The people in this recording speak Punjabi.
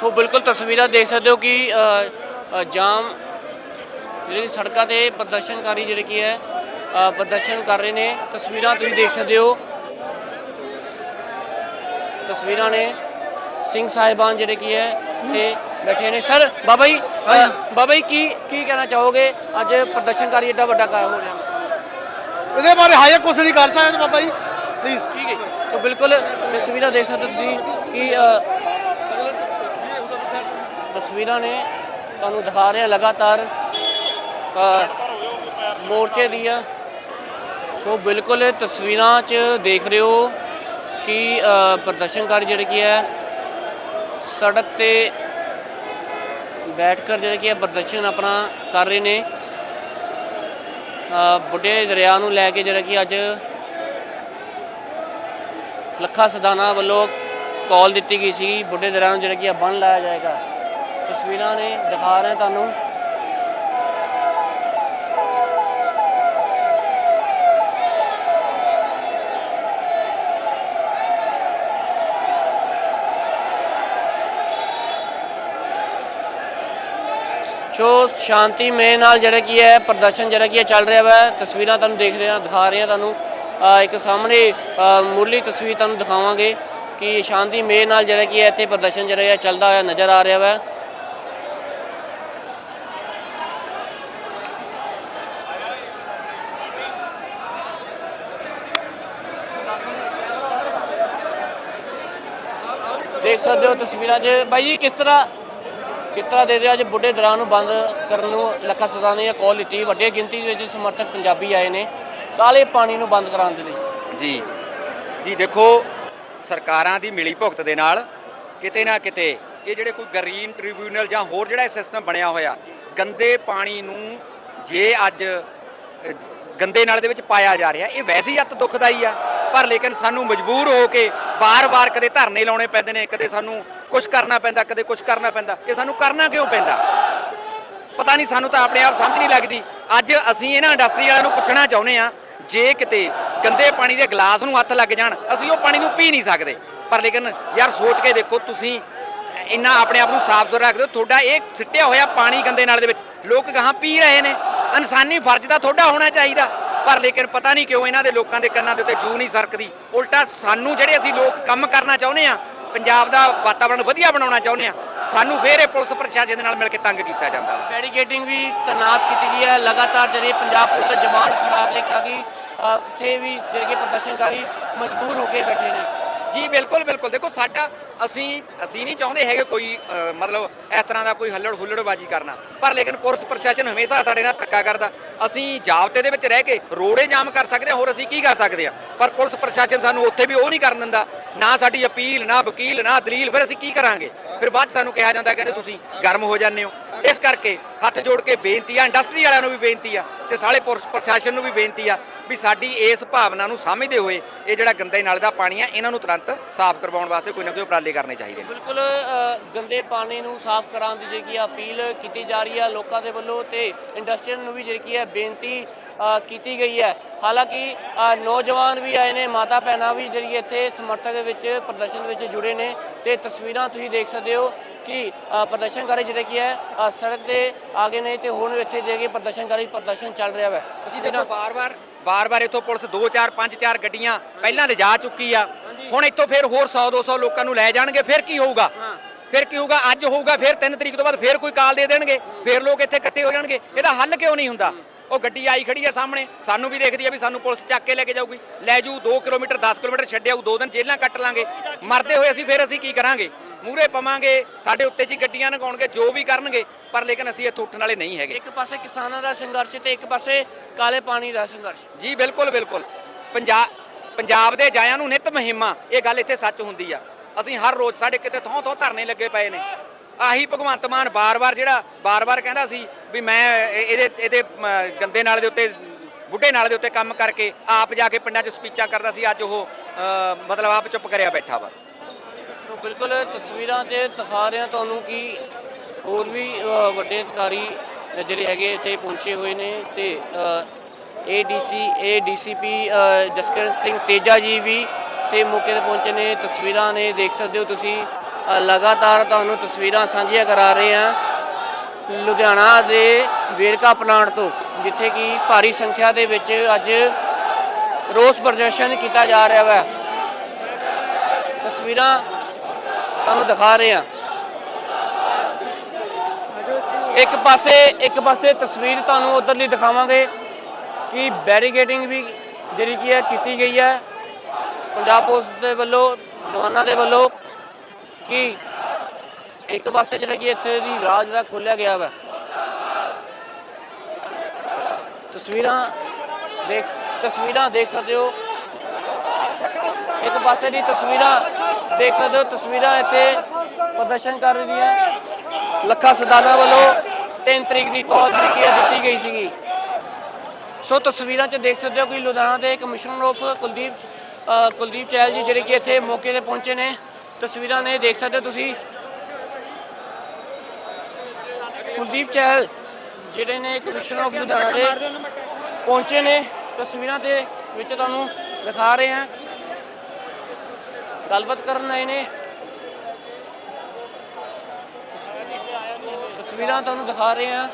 ਸੋ ਬਿਲਕੁਲ ਤਸਵੀਰਾਂ ਦੇਖ ਸਕਦੇ ਹੋ ਕਿ ਜਾਮ ਜਿਹੜੇ ਸੜਕਾਂ ਤੇ ਪ੍ਰਦਰਸ਼ਨਕਾਰੀ ਜਿਹੜੇ ਕੀ ਹੈ ਪ੍ਰਦਰਸ਼ਨ ਕਰ ਰਹੇ ਨੇ। ਤਸਵੀਰਾਂ ਤੁਸੀਂ ਦੇਖ ਸਕਦੇ ਹੋ। ਤਸਵੀਰਾਂ ਨੇ ਸਿੰਘ ਸਾਹਿਬਾਨ ਜਿਹੜੇ ਕੀ ਹੈ ਤੇ ਬੈਠੇ ਨੇ। ਸਰ ਬਾਬਾ ਜੀ ਬਾਬਾ ਜੀ ਕੀ ਕੀ ਕਹਿਣਾ ਚਾਹੋਗੇ? ਅੱਜ ਪ੍ਰਦਰਸ਼ਨਕਾਰੀ ਏਡਾ ਵੱਡਾ ਕਾਰ ਹੋ ਰਿਹਾ। ਇਹਦੇ ਬਾਰੇ ਹਾਏ ਕੁਝ ਨਹੀਂ ਕਰ ਸਕਦੇ ਬਾਬਾ ਜੀ। ਪਲੀਜ਼ ਠੀਕ ਹੈ। ਸੋ ਬਿਲਕੁਲ ਤਸਵੀਰਾਂ ਦੇਖ ਸਕਦੇ ਤੁਸੀਂ ਕਿ ਤਸਵੀਰਾਂ ਨੇ, ਤੁਹਾਨੂੰ ਦਿਖਾ ਰਹੇ ਲਗਾਤਾਰ ਮੋਰਚੇ ਦੀਆਂ। ਸੋ ਬਿਲਕੁਲ ਤਸਵੀਰਾਂ 'ਚ ਦੇਖ ਰਹੇ ਹੋ ਕਿ ਪ੍ਰਦਰਸ਼ਨਕਾਰੀ ਜਿਹੜੇ ਕੀ ਹੈ, ਸੜਕ ਤੇ ਬੈਠ ਕਰ ਜਿਹੜੇ ਕੀ ਹੈ, ਪ੍ਰਦਰਸ਼ਨ ਆਪਣਾ ਕਰ ਰਹੇ ਨੇ। ਬੁੱਢੇ ਦਰਿਆ ਨੂੰ ਲੈ ਕੇ ਜਿਹੜਾ ਕਿ ਅੱਜ ਲੱਖਾ ਸਦਾਨਾ ਵੱਲੋਂ ਕਾਲ ਦਿੱਤੀ ਗਈ ਸੀ ਬੁੱਢੇ ਦਰਿਆ ਨੂੰ ਜਿਹੜਾ ਕਿ ਬੰਨ ਲਾਇਆ ਜਾਏਗਾ। ਤਸਵੀਰਾਂ ਨੇ ਦਿਖਾ ਰਹੇ ਤੁਹਾਨੂੰ। ਸੋ ਸ਼ਾਂਤੀ ਮੇ ਨਾਲ ਜਿਹੜਾ ਕੀ ਹੈ ਪ੍ਰਦਰਸ਼ਨ ਜਿਹੜਾ ਕੀ ਹੈ ਚੱਲ ਰਿਹਾ ਵਾ। ਤਸਵੀਰਾਂ ਤੁਹਾਨੂੰ ਦੇਖ ਰਹੇ ਹਾਂ ਦਿਖਾ ਰਹੇ ਹਾਂ ਤੁਹਾਨੂੰ। ਇੱਕ ਸਾਹਮਣੇ ਅ, ਤਸਵੀਰ ਤੁਹਾਨੂੰ ਦਿਖਾਵਾਂਗੇ ਕਿ ਸ਼ਾਂਤੀ ਮੇ ਨਾਲ ਜਿਹੜਾ ਕੀ ਹੈ ਇੱਥੇ ਪ੍ਰਦਰਸ਼ਨ ਜਿਹੜਾ ਹੈ ਚੱਲਦਾ ਹੋਇਆ ਨਜ਼ਰ ਆ ਰਿਹਾ ਵਾ। ਦੇਖ ਸਕਦੇ ਹੋ ਤਸਵੀਰਾਂ 'ਚ ਬਾਈ ਜੀ, ਕਿਸ ਤਰ੍ਹਾਂ ਕਿਸ ਤਰ੍ਹਾਂ ਦੇ ਦਿਓ ਅੱਜ ਬੁੱਢੇ ਦਰਾਂ ਨੂੰ ਬੰਦ ਕਰਨ ਨੂੰ? ਲੱਖਾ ਸਦਾ ਨੇ ਕਾਲ ਦਿੱਤੀ। ਵੱਡੀ ਗਿਣਤੀ ਦੇ ਵਿੱਚ ਸਮਰਥਕ ਪੰਜਾਬੀ ਆਏ ਨੇ। ਕਾਲੇ ਪਾਣੀ ਨੂੰ ਬੰਦ ਕਰਾਉਣ ਦੇ ਲਈ। ਜੀ। ਜੀ, ਦੇਖੋ, ਸਰਕਾਰਾਂ ਦੀ ਮਿਲੀ ਭੁਗਤ ਦੇ ਨਾਲ ਕਿਤੇ ਨਾ ਕਿਤੇ ਇਹ ਜਿਹੜੇ ਕੋਈ ਗਰੀਨ ਟ੍ਰਿਬਿਊਨਲ ਜਾਂ ਹੋਰ ਜਿਹੜਾ ਸਿਸਟਮ ਬਣਿਆ ਹੋਇਆ, ਗੰਦੇ ਪਾਣੀ ਨੂੰ ਜੇ ਅੱਜ ਗੰਦੇ ਨਾਲ ਦੇ ਵਿੱਚ ਪਾਇਆ ਜਾ ਰਿਹਾ, ਇਹ ਵੈਸੇ ਹੀ ਅੱਤ ਦੁਖਦਾਈ ਆ। ਪਰ ਲੇਕਿਨ ਸਾਨੂੰ ਮਜਬੂਰ ਹੋ ਕੇ ਬਾਰ-ਬਾਰ ਕਦੇ ਧਰਨੇ ਲਾਉਣੇ ਪੈਂਦੇ ਨੇ, ਕਦੇ ਸਾਨੂੰ ਕੁਝ ਕਰਨਾ ਪੈਂਦਾ, ਕਦੇ ਕੁਝ ਕਰਨਾ ਪੈਂਦਾ। ਇਹ ਸਾਨੂੰ ਕਰਨਾ ਕਿਉਂ ਪੈਂਦਾ? ਪਤਾ ਨਹੀਂ, ਸਾਨੂੰ ਤਾਂ ਆਪਣੇ ਆਪ ਸਮਝ ਨਹੀਂ ਲੱਗਦੀ। ਅੱਜ ਅਸੀਂ ਇਹਨਾਂ ਇੰਡਸਟਰੀ ਵਾਲਿਆਂ ਨੂੰ ਪੁੱਛਣਾ ਚਾਹੁੰਦੇ ਆ ਜੇ ਕਿਤੇ ਗੰਦੇ ਪਾਣੀ ਦੇ ਗਲਾਸ ਨੂੰ ਹੱਥ ਲੱਗ ਜਾਣ, ਅਸੀਂ ਉਹ ਪਾਣੀ ਨੂੰ ਪੀ ਨਹੀਂ ਸਕਦੇ। ਪਰ ਲੇਕਿਨ ਯਾਰ ਸੋਚ ਕੇ ਦੇਖੋ, ਤੁਸੀਂ ਇੰਨਾ ਆਪਣੇ ਆਪ ਨੂੰ ਸਾਫ਼ ਸੁਥਰਾ ਰੱਖਦੇ ਹੋ ਤੁਹਾਡਾ ਇਹ ਸਿੱਟਿਆ ਹੋਇਆ ਪਾਣੀ ਗੰਦੇ ਨਾਲ ਦੇ ਵਿੱਚ, ਲੋਕ ਗਾਹਾਂ ਪੀ ਰਹੇ ਨੇ। ਇਨਸਾਨੀ ਫਰਜ਼ ਤਾਂ ਤੁਹਾਡਾ ਹੋਣਾ ਚਾਹੀਦਾ। ਪਰ ਲੇਕਿਨ ਪਤਾ ਨਹੀਂ ਕਿਉਂ ਇਹਨਾਂ ਦੇ ਲੋਕਾਂ ਦੇ ਕੰਨਾਂ ਦੇ ਉੱਤੇ ਜੂ ਨਹੀਂ ਸਰਕਦੀ। ਉਲਟਾ ਸਾਨੂੰ ਜਿਹੜੇ ਅਸੀਂ ਲੋਕ ਕੰਮ ਕਰਨਾ ਚਾਹੁੰਦੇ ਆ ਪੰਜਾਬ ਦਾ ਵਾਤਾਵਰਣ ਵਧੀਆ ਬਣਾਉਣਾ ਚਾਹੁੰਦੇ ਆ ਸਾਨੂੰ ਫੇਰ ਇਹ ਪੁਲਿਸ ਪ੍ਰਸ਼ਾਸਨ ਦੇ ਨਾਲ ਮਿਲ ਕੇ ਤੰਗ ਕੀਤਾ ਜਾਂਦਾ ਵਾ। ਬੈਰੀਕੇਡਿੰਗ ਵੀ ਤਨਾਤ ਕੀਤੀ ਗਈ ਹੈ। ਲਗਾਤਾਰ ਜਿਹੜੇ ਪੰਜਾਬ ਪੁਲਿਸ ਦਾ ਜਵਾਨ ਖੜਾ ਕੇ ਆ ਗਈ ਉੱਥੇ ਵੀ ਜਿਹੜੇ ਕਿ ਪ੍ਰਦਰਸ਼ਨਕਾਰੀ ਮਜਬੂਰ ਹੋ ਕੇ ਬੈਠੇ ਨੇ। ਜੀ ਬਿਲਕੁਲ ਬਿਲਕੁਲ। ਦੇਖੋ ਸਾਡਾ ਅਸੀਂ ਅਸੀਂ ਨਹੀਂ ਚਾਹੁੰਦੇ ਹੈਗੇ ਕੋਈ ਅ, ਮਤਲਬ ਇਸ ਤਰ੍ਹਾਂ ਦਾ ਕੋਈ ਹੱਲੜ ਹੁੱਲੜਬਾਜੀ ਕਰਨਾ। ਪਰ ਲੇਕਿਨ ਪੁਲਿਸ ਪ੍ਰਸ਼ਾਸਨ ਹਮੇਸ਼ਾ ਸਾਡੇ ਨਾਲ ਧੱਕਾ ਕਰਦਾ। ਅਸੀਂ ਜਾਬਤੇ ਦੇ ਵਿੱਚ ਰਹਿ ਕੇ ਰੋੜੇ ਜਾਮ ਕਰ ਸਕਦੇ ਹਾਂ ਹੋਰ ਅਸੀਂ ਕੀ ਕਰ ਸਕਦੇ ਹਾਂ? ਪਰ ਪੁਲਿਸ ਪ੍ਰਸ਼ਾਸਨ ਸਾਨੂੰ ਉੱਥੇ ਵੀ ਉਹ ਨਹੀਂ ਕਰਨ ਦਿੰਦਾ। ਨਾ ਸਾਡੀ ਅਪੀਲ ਨਾ ਵਕੀਲ ਨਾ ਦਲੀਲ ਫਿਰ ਅਸੀਂ ਕੀ ਕਰਾਂਗੇ? ਫਿਰ ਬਾਅਦ 'ਚ ਸਾਨੂੰ ਕਿਹਾ ਜਾਂਦਾ ਕਹਿੰਦੇ ਤੁਸੀਂ ਗਰਮ ਹੋ ਜਾਂਦੇ ਹੋ। ਇਸ ਕਰਕੇ ਹੱਥ ਜੋੜ ਕੇ ਬੇਨਤੀ ਆ ਇੰਡਸਟਰੀ ਵਾਲਿਆਂ ਨੂੰ ਵੀ ਬੇਨਤੀ ਆ ਤੇ ਸਾਰੇ ਪੁਲਿਸ ਪ੍ਰਸ਼ਾਸਨ ਨੂੰ ਵੀ ਬੇਨਤੀ ਆ ਵੀ ਸਾਡੀ ਇਸ ਭਾਵਨਾ ਨੂੰ ਸਮਝਦੇ ਹੋਏ ਇਹ ਜਿਹੜਾ ਗੰਦੇ ਨਾਲੇ ਦਾ ਪਾਣੀ ਆ, ਇਹਨਾਂ ਨੂੰ ਤੁਰੰਤ ਸਾਫ਼ ਕਰਵਾਉਣ ਵਾਸਤੇ ਕੋਈ ਨਾ ਕੋਈ ਉਪਰਾਲੇ ਕਰਨੇ ਚਾਹੀਦੇ ਨੇ। ਬਿਲਕੁਲ ਗੰਦੇ ਪਾਣੀ ਨੂੰ ਸਾਫ਼ ਕਰਾਉਣ ਦੀ ਜਿਹੜੀ ਅਪੀਲ ਕੀਤੀ ਜਾ ਰਹੀ ਆ ਲੋਕਾਂ ਦੇ ਵੱਲੋਂ ਤੇ ਇੰਡਸਟਰੀ ਨੂੰ ਵੀ ਜਿਹੜੀ ਕੀ ਹੈ ਬੇਨਤੀ ਕੀਤੀ ਗਈ ਹੈ। ਹਾਲਾਂਕਿ ਨੌਜਵਾਨ ਵੀ ਆਏ ਨੇ ਮਾਤਾ ਭੈਣਾਂ ਵੀ ਜਿਹੜੀ ਇੱਥੇ ਸਮਰਥਕ ਵਿੱਚ ਪ੍ਰਦਰਸ਼ਨ ਵਿੱਚ ਜੁੜੇ ਨੇ ਤੇ ਤਸਵੀਰਾਂ ਤੁਸੀਂ ਦੇਖ ਸਕਦੇ ਹੋ ਕਿ ਪ੍ਰਦਰਸ਼ਨਕਾਰੀ ਜਿਹੜੇ ਕੀ ਹੈ ਸੜਕ ਤੇ ਆ ਗਏ ਨੇ ਤੇ ਹੁਣ ਇੱਥੇ ਜਿਹੜੇ ਕਿ ਪ੍ਰਦਰਸ਼ਨਕਾਰੀ ਪ੍ਰਦਰਸ਼ਨ ਚੱਲ ਰਿਹਾ ਹੈ ਤੁਸੀਂ ਦੇਖੋ ਬਾਰ-ਬਾਰ ਬਾਰ-ਬਾਰ ਇੱਥੋਂ ਪੁਲਿਸ 2 4 5 4 ਗੱਡੀਆਂ ਪਹਿਲਾਂ ਲਿਜਾ ਚੁੱਕੀ ਆ। ਹੁਣ ਇੱਥੋਂ ਫਿਰ ਹੋਰ 100 200 ਲੋਕਾਂ ਨੂੰ ਲੈ ਜਾਣਗੇ ਫਿਰ ਕੀ ਹੋਊਗਾ? ਫਿਰ ਕੀ ਹੋਊਗਾ? ਅੱਜ ਹੋਊਗਾ ਫਿਰ 3 ਤਰੀਕ ਤੋਂ ਬਾਅਦ ਫਿਰ ਕੋਈ ਕਾਲ ਦੇ ਦੇਣਗੇ ਫਿਰ ਲੋਕ ਇੱਥੇ ਇਕੱਠੇ ਹੋ ਜਾਣਗੇ। ਇਹਦਾ ਹੱਲ ਕਿਉਂ ਨਹੀਂ ਹੁੰਦਾ? ਉਹ ਗੱਡੀ ਆਈ ਖੜੀ ਆ ਸਾਹਮਣੇ ਸਾਨੂੰ ਵੀ ਦੇਖਦੀ ਆ ਵੀ ਸਾਨੂੰ ਪੁਲਿਸ ਚੱਕ ਕੇ ਲੈ ਕੇ ਜਾਊਗੀ। ਲੈ ਜੂ 2 ਕਿਲੋਮੀਟਰ 10 ਕਿਲੋਮੀਟਰ ਛੱਡਿਆਊ ਦੋ ਦਿਨ ਜੇਲ੍ਹਾਂ ਕੱਟ ਲਾਂਗੇ। ਮਰਦੇ ਹੋਏ ਅਸੀਂ ਫਿਰ ਅਸੀਂ ਕੀ ਕਰਾਂਗੇ? ਮੂਰੇ ਪਵਾਂਗੇ ਸਾਡੇ ਉੱਤੇ ਜੀ ਗੱਡੀਆਂ ਲਗਾਉਣਗੇ ਜੋ ਵੀ ਕਰਨਗੇ ਪਰ ਲੇਕਿਨ ਅਸੀਂ ਇੱਥੋਂ ਉੱਠਣ ਵਾਲੇ ਨਹੀਂ ਹੈਗੇ। ਇੱਕ ਪਾਸੇ ਕਿਸਾਨਾਂ ਦਾ ਸੰਘਰਸ਼ ਤੇ ਇੱਕ ਪਾਸੇ ਕਾਲੇ ਪਾਣੀ ਦਾ ਸੰਘਰਸ਼। ਜੀ ਬਿਲਕੁਲ ਬਿਲਕੁਲ। ਪੰਜਾਬ ਪੰਜਾਬ ਦੇ ਜਾਇਆਂ ਨੂੰ ਨਿਤ ਮਹਿਮਾ ਇਹ ਗੱਲ ਇੱਥੇ ਸੱਚ ਹੁੰਦੀ ਆ। ਅਸੀਂ ਹਰ ਰੋਜ਼ ਸਾਡੇ ਕਿਤੇ ਥੋਂ ਥੋਂ ਧਰਨੇ ਲੱਗੇ ਪਏ ਨੇ। ਆਹੀ ਭਗਵੰਤ ਮਾਨ ਬਾਰ-ਬਾਰ ਜਿਹੜਾ ਬਾਰ-ਬਾਰ ਕਹਿੰਦਾ ਸੀ ਵੀ ਮੈਂ ਇਹਦੇ ਇਹਦੇ ਗੰਦੇ ਨਾਲ ਦੇ ਉੱਤੇ, ਬੁੱਢੇ ਨਾਲੇ ਦੇ ਉੱਤੇ ਕੰਮ ਕਰਕੇ ਆਪ ਜਾ ਕੇ ਪਿੰਡਾਂ 'ਚ ਸਪੀਚਾਂ ਕਰਦਾ ਸੀ, ਅੱਜ ਉਹ ਮਤਲਬ ਆਪ ਚੁੱਪ ਕਰਿਆ ਬੈਠਾ ਵਾ। ਬਿਲਕੁਲ ਤਸਵੀਰਾਂ 'ਤੇ ਦਿਖਾ ਰਿਹਾ ਤੁਹਾਨੂੰ ਕਿ ਹੋਰ ਵੀ ਵੱਡੇ ਅਧਿਕਾਰੀ ਜਿਹੜੇ ਹੈਗੇ ਇੱਥੇ ਪਹੁੰਚੇ ਹੋਏ ਨੇ ਤੇ ਏਡੀਸੀ ਏਡੀਸੀਪੀ ਜਸਕਰਨ ਸਿੰਘ ਤੇਜਾ ਜੀ ਵੀ ਤੇ ਮੌਕੇ ਤੇ ਪਹੁੰਚੇ ਨੇ। ਤਸਵੀਰਾਂ ਨੇ ਦੇਖ ਸਕਦੇ ਹੋ ਤੁਸੀਂ। ਲਗਾਤਾਰ ਤੁਹਾਨੂੰ ਤਸਵੀਰਾਂ ਸਾਂਝੀਆਂ ਕਰਾ ਰਹੇ ਹਾਂ ਲੁਧਿਆਣਾ ਦੇ ਵੇਰਕਾ ਪਲਾਂਟ ਤੋਂ, ਜਿੱਥੇ ਕਿ ਭਾਰੀ ਸੰਖਿਆ ਦੇ ਵਿੱਚ ਅੱਜ ਰੋਸ ਪ੍ਰਦਰਸ਼ਨ ਕੀਤਾ ਜਾ ਰਿਹਾ ਹੈ ਤਸਵੀਰਾਂ ਤੁਹਾਨੂੰ ਦਿਖਾ ਰਹੇ ਹਾਂ। ਇੱਕ ਪਾਸੇ ਇੱਕ ਪਾਸੇ ਤਸਵੀਰ ਤੁਹਾਨੂੰ ਉਧਰਲੀ ਦਿਖਾਵਾਂਗੇ ਕਿ ਬੈਰੀਗੇਡਿੰਗ ਵੀ ਜਿਹੜੀ ਕੀ ਹੈ ਕੀਤੀ ਗਈ ਹੈ। ਪੰਜਾਬ ਪੁਲਿਸ ਦੇ ਵੱਲੋਂ, ਜਵਾਨਾਂ ਦੇ ਵੱਲੋਂ ਕਿ ਇੱਕ ਪਾਸੇ ਜਿਹੜਾ ਕਿ ਇੱਥੇ ਦੀ ਰਾਹ ਜਿਹੜਾ ਖੋਲਿਆ ਗਿਆ ਵਾ। ਤਸਵੀਰਾਂ ਦੇਖ ਤਸਵੀਰਾਂ ਦੇਖ ਸਕਦੇ ਹੋ। ਇੱਕ ਪਾਸੇ ਦੀ ਤਸਵੀਰਾਂ ਦੇਖ ਸਕਦੇ ਹੋ। ਤਸਵੀਰਾਂ ਇੱਥੇ ਪ੍ਰਦਰਸ਼ਨ ਕਰ ਰਹੀਆਂ। ਲੱਖਾ ਸਦਾਨਾ ਵੱਲੋਂ 3 ਤਰੀਕ ਦੀ ਕਾਲ ਜਿਹੜੀ ਦਿੱਤੀ ਗਈ ਸੀਗੀ। ਸੋ ਤਸਵੀਰਾਂ 'ਚ ਦੇਖ ਸਕਦੇ ਹੋ ਕਿ ਲੁਧਿਆਣਾ ਦੇ ਕਮਿਸ਼ਨਰ ਆਫ ਕੁਲਦੀਪ ਕੁਲਦੀਪ ਚਹਿਲ ਜੀ ਜਿਹੜੇ ਕਿ ਇੱਥੇ ਮੌਕੇ ਤੇ ਪਹੁੰਚੇ ਨੇ। ਤਸਵੀਰਾਂ ਨੇ ਦੇਖ ਸਕਦੇ ਹੋ ਤੁਸੀਂ। ਕੁਲਦੀਪ ਚਹਿਲ, ਜਿਹੜੇ ਨੇ ਕਮਿਸ਼ਨਰ ਆਫ ਲੁਧਿਆਣਾ ਦੇ ਪਹੁੰਚੇ ਨੇ। ਤਸਵੀਰਾਂ ਦੇ ਵਿੱਚ ਤੁਹਾਨੂੰ ਦਿਖਾ ਰਹੇ ਹਾਂ। ਗੱਲਬਾਤ ਕਰਨ ਆਏ ਨੇ। ਤਸਵੀਰਾਂ ਤੁਹਾਨੂੰ ਦਿਖਾ ਰਹੇ ਹਾਂ।